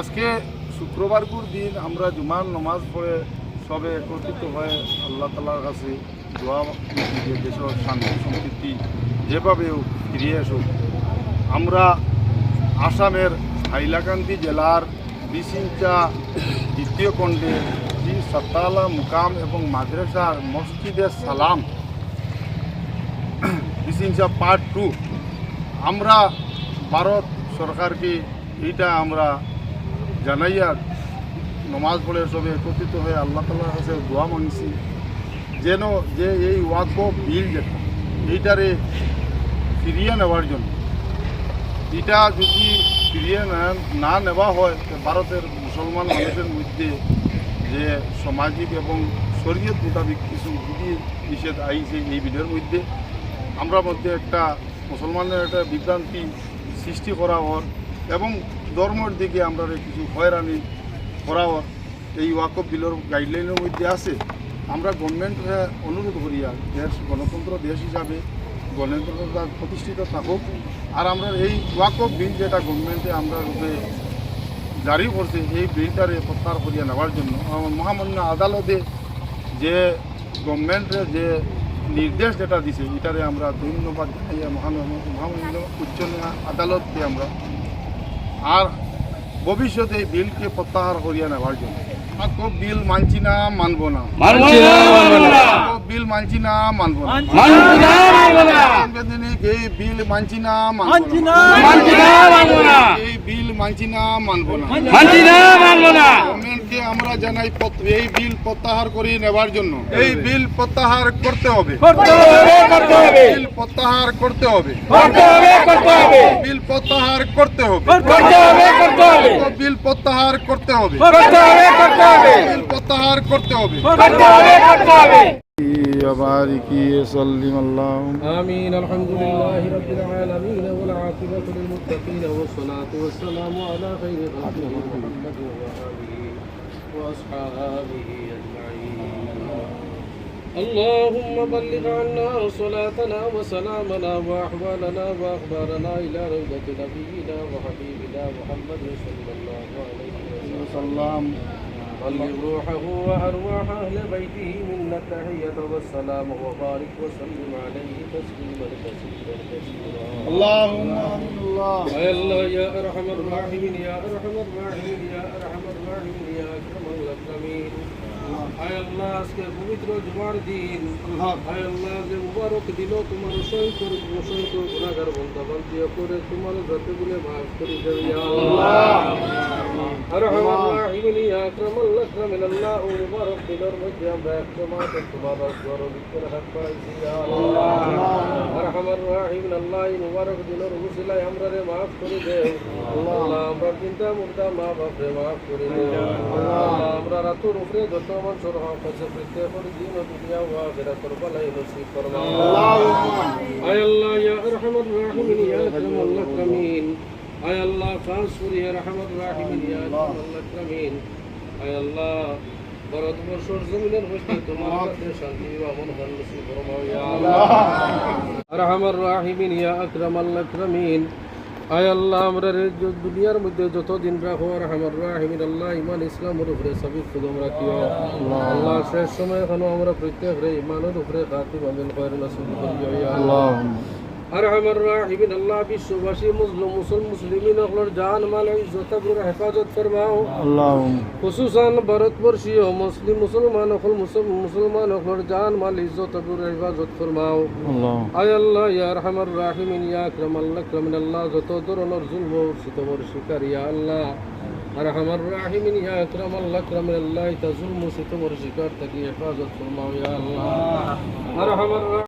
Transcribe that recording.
আজকে শুক্রবারকুর দিন আমরা জুমার নমাজ পড়ে সবে একত্রিত হয়ে আল্লাহ তালার কাছে দোয়া যে দেশের শান্তি সম্পৃক্তি যেভাবে হোক ফিরিয়ে আসুক। আমরা আসামের হাইলাকান্দি জেলার বিসিঞ্চা দ্বিতীয় খণ্ডে শ্রী সাত্তালা মুকাম এবং মাদ্রাসার মসজিদের সালাম বিসিঞ্চা পার্ট টু আমরা ভারত সরকারকে এইটা আমরা জানাইয়া নমাজ পড়ে সবে একত্রিত হয়ে আল্লাহ তালার কাছে দোয়া মাংছি যেন যে এই ওয়াকফ বিল যেটা এইটারে ফিরিয়ে নেওয়ার জন্য। এটা যদি ফিরিয়ে না- নেওয়া হয় ভারতের মুসলমান মানুষের মধ্যে যে সামাজিক এবং শরীয়ত মোতাবিক কিছু বিধি নিষেধ আইছে এই বিলের মধ্যে, আমরা মধ্যে একটা মুসলমানের একটা বিভ্রান্তি সৃষ্টি করা হর এবং ধর্মের দিকে আমরা কিছু হয়রানি করা এই ওয়াকফ বিলের গাইডলাইনের মধ্যে আছে। আমরা গভর্নমেন্টে অনুরোধ করি আর দেশ, গণতন্ত্র দেশ হিসাবে গণতন্ত্রতা প্রতিষ্ঠিত থাকুক আর আমরা এই ওয়াকফ বিল যেটা গভর্নমেন্টে আমরা রূপে জারি করছে, এই বিলটারে প্রত্যাহার করিয়া নেওয়ার জন্য মহামান্য আদালতে যে গভর্নমেন্টের যে নির্দেশ যেটা দিছে, এটারে আমরা ধন্যবাদ মহান মহামান্য উচ্চ আদালতকে আমরা আর ভবিষ্যতে এই বিলকে প্রত্যাহার করিয়া নেওয়ার জন্য। ওয়াকফ বিল মানছি না মানব না। মানছি না মানব না। ওয়াকফ বিল মানছি না মানব না। মানছি মানব না। এই বিল মানছি না মানব না। না মানছি না। মানব না। এই বিল মানছি না মানব না। মানছি না মানব না। জানাই পত্র- এই বিল প্রত্যাহার করে নেবার জন্য এই বিল প্রত্যাহার করতে হবে করতে হবে করতে হবে বিল প্রত্যাহার করতে হবে করতে হবে করতে হবে বিল প্রত্যাহার করতে হবে করতে হবে করতে হবে বিল প্রত্যাহার করতে হবে করতে হবে করতে হবে বিল প্রত্যাহার করতে হবে করতে হবে করতে হবে বারিকি সাল্লিম আল্লাহ آمين الحمد لله رب العالمين والعاقبة للمتقين والصلاة والسلام على خير خلقه محمد وآله وأصحابه أجمعين. اللهم بلغ عنا صلاتنا وسلامنا وأحوالنا وأخبارنا إلى روضة نبينا وحبيبنا محمد صلى الله عليه وسلم. সাল্লাম بلغ روحه وأرواح أهل بيته منا التحية والسلام وبارك وسلم عليه تسليما كثيرا كثيرا اللهم আল্লাহ يا الله يا أرحم الراحمين يا أرحم الراحمين يا أرحم الراحمين يا أكرم الأكرمين আয় আল্লাহ আজকে পবিত্র জুমার দিন আয় আল্লাহ যে মুবারক দিল তোমার অসংখ্য অসংখ্য গুণাগার বন্ধা বান্তি করে তোমার যতগুলো মাফ করে দেবে ইয়া আল্লাহ أرحم বলিয়া ক্রমল ক্রমে আল্লাহ ও মুবারক দিলর মধ্যে আমরা এক সময় তোমার জ্বর বিক্রে হাত পাইছি আরহামার রাহিম আল্লাহ মুবারক আয় আল্লাহ করে ইয়া রহমান ইয়া আয় আল্লাহ ভারতবর্ষের জমিনের মধ্যে তোমার কাছে শান্তি ও আমন নসিব ফরমাও ইয়া আল্লাহ। আরহামার রাহিমিন ইয়া আকরামাল আকরামিন। আয় আল্লাহ আমরা দুনিয়ার মধ্যে যত দিন রাখো আর রাহিমিন আল্লাহ ইমান ইসলামের উপরে সুগম রাখিও। আল্লাহ। শেষ সময় এখনও আমরা প্রত্যেক রে ইমানের উপরে খাতিম আমিন খয়ের নসিব করিও ইয়া আল্লাহ। আরহামার রাহিমিন আল্লাহ বিশ্ববাসী মুসলিম মুসল মুসলিমিন অকলর জান মাল ইজ্জত আবরুর হেফাজত ফরমাও। আল্লাহ খুসুসান ভারতবর্ষীয় মুসলিম মুসলমান অকল মুসল মুসলমান অকলর জান মাল ইজ্জত আবরুর হেফাজত ফরমাও। আল্লাহ আয় আল্লাহ ইয়া রহমান রাহিমিন ইয়া আকরাম আল্লাহ আকরামিন আল্লাহ যত ধরনের জুলম সিতমর শিকার ইয়া আল্লাহ রহমান রাহিমিন ইয়া আকরাম আল্লাহ আকরামিন আল্লাহ তা জুলম সিতমর শিকার থাকি হেফাজত ফরমাও ইয়া আল্লাহ। রহমান।